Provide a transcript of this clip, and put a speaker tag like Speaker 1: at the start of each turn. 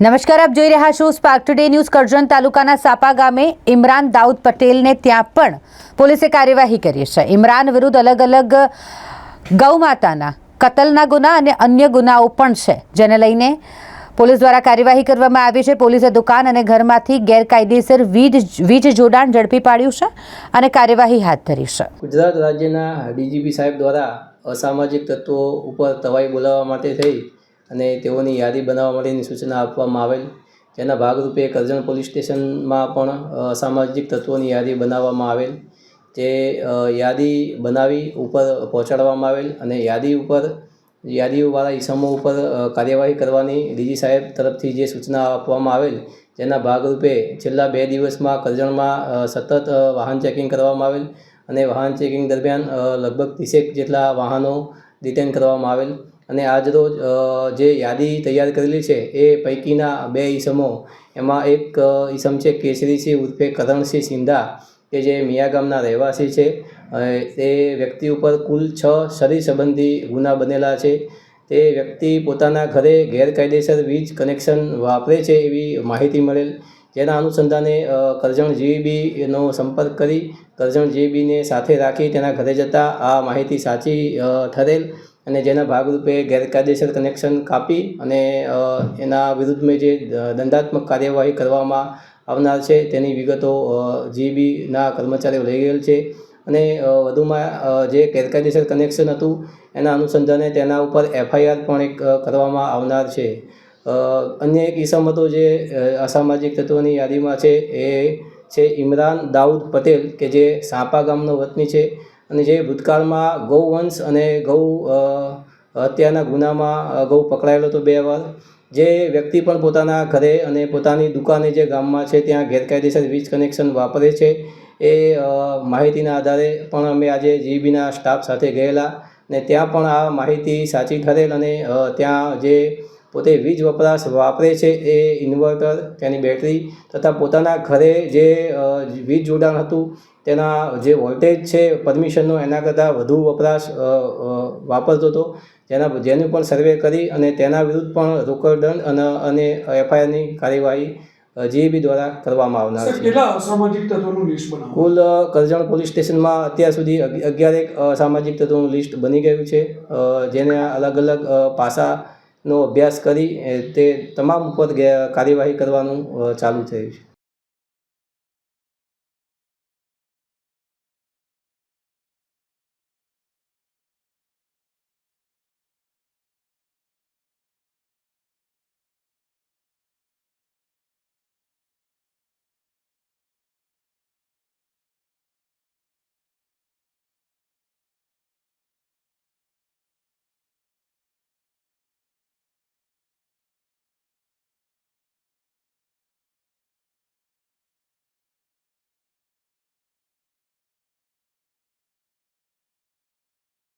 Speaker 1: નમસ્કાર, આપ જોઈ રહ્યા છો સ્પાર્ક ટુડે ન્યૂઝ કરજણ તાલુકાના સાપા ગામે ઇમરાન દાઉદ પટેલને ત્યાં પણ પોલીસે કાર્યવાહી કરી છે. ઇમરાન વિરુદ્ધ અલગ અલગ ગૌમાતાના, કતલના ગુના અને અન્ય ગુનાઓ પણ છે, જેને લઈને પોલીસ દ્વારા કાર્યવાહી કરવામાં આવી છે. પોલીસે દુકાન અને ઘરમાંથી ગેરકાયદેસર વીજ વીજ જોડાણ ઝડપી પાડ્યું છે અને કાર્યવાહી હાથ ધરી છે.
Speaker 2: ગુજરાત રાજ્યના ડીજીપી સાહેબ દ્વારા અસામાજિક તત્વો ઉપર તવાઈ બોલાવવા માટે થઈ અને તેઓની યાદી બનાવવા માટેની સૂચના આપવામાં આવેલ. જેના ભાગરૂપે કરજણ પોલીસ સ્ટેશનમાં પણ અસામાજિક તત્વોની યાદી બનાવવામાં આવેલ. જે યાદી બનાવી ઉપર પહોંચાડવામાં આવેલ અને યાદી ઉપર યાદીઓવાળા ઇસમો ઉપર કાર્યવાહી કરવાની ડીજી સાહેબ તરફથી જે સૂચના આપવામાં આવેલ, જેના ભાગરૂપે છેલ્લા બે દિવસમાં કરજણમાં સતત વાહન ચેકિંગ કરવામાં આવેલ અને વાહન ચેકિંગ દરમિયાન લગભગ ત્રીસેક જેટલા વાહનો ડિટેન કરવામાં આવેલ. અને આજરોજ જે યાદી તૈયાર કરેલી છે, એ પૈકીના બે ઈસમો, એમાં એક ઈસમ છે કેસરીસિંહ ઉર્ફે કરણસિંહ સિંધા કે જે મિયા ગામના રહેવાસી છે. એ વ્યક્તિ ઉપર કુલ છ શરીર સંબંધી ગુના બનેલા છે. તે વ્યક્તિ પોતાના ઘરે ગેરકાયદેસર વીજ કનેક્શન વાપરે છે એવી માહિતી મળેલ. જેના અનુસંધાને કરજણ જીબીનો સંપર્ક કરી, કરજણ જીબીને સાથે રાખી તેના ઘરે જતાં આ માહિતી સાચી ઠરેલ અને જેના ભાગરૂપે ગેરકાયદેસર કનેક્શન કાપી અને એના એના વિરુદ્ધમાં જે દંડાત્મક કાર્યવાહી કરવામાં આવનાર છે તેની વિગતો જીબીના કર્મચારીઓ લઈ ગયેલ છે અને વધુમાં જે ગેરકાયદેસર કનેક્શન હતું એના અનુસંધાને તેના ઉપર એફઆઈઆર પણ એક કરવામાં આવનાર છે. અન્ય એક ઇસમ જે અસામાજિક તત્વોની યાદીમાં છે, એ છે ઇમરાન દાઉદ પટેલ, કે જે સાપા ગામનો વતની છે અને જે ભૂતકાળમાં ગૌવંશ અને ગૌ હત્યાના ગુનામાં ગૌ પકડાયેલો હતો બે વાર જે વ્યક્તિ પણ પોતાના ઘરે અને પોતાની દુકાને જે ગામમાં છે, ત્યાં ગેરકાયદેસર વીજ કનેક્શન વાપરે છે. એ માહિતીના આધારે પણ અમે આજે જીબીના સ્ટાફ સાથે ગયેલા ને ત્યાં પણ આ માહિતી સાચી ઠરેલ અને ત્યાં જે પોતે વીજ વપરાશ વાપરે છે એ ઇન્વર્ટર તેની બેટરી તથા પોતાના ઘરે જે વીજ જોડાણ હતું તેના જે વોલ્ટેજ છે પરમિશનનો એના કરતાં વધુ વપરાશ વાપરતો હતો. જેના જેનું પણ સર્વે કરી અને તેના વિરુદ્ધ પણ રોકડ દંડ અને અને એફઆઈઆરની કાર્યવાહી જીએબી દ્વારા કરવામાં આવનાર છે. કુલ કરજણ પોલીસ સ્ટેશનમાં અત્યાર સુધી અગિયારેક અસામાજિક સામાજિક તત્વોનું લિસ્ટ બની ગયું છે. જેને અલગ અલગ અ, પાસાનો અભ્યાસ કરી તે તમામ ઉપર કાર્યવાહી કરવાનું ચાલુ થયું છે.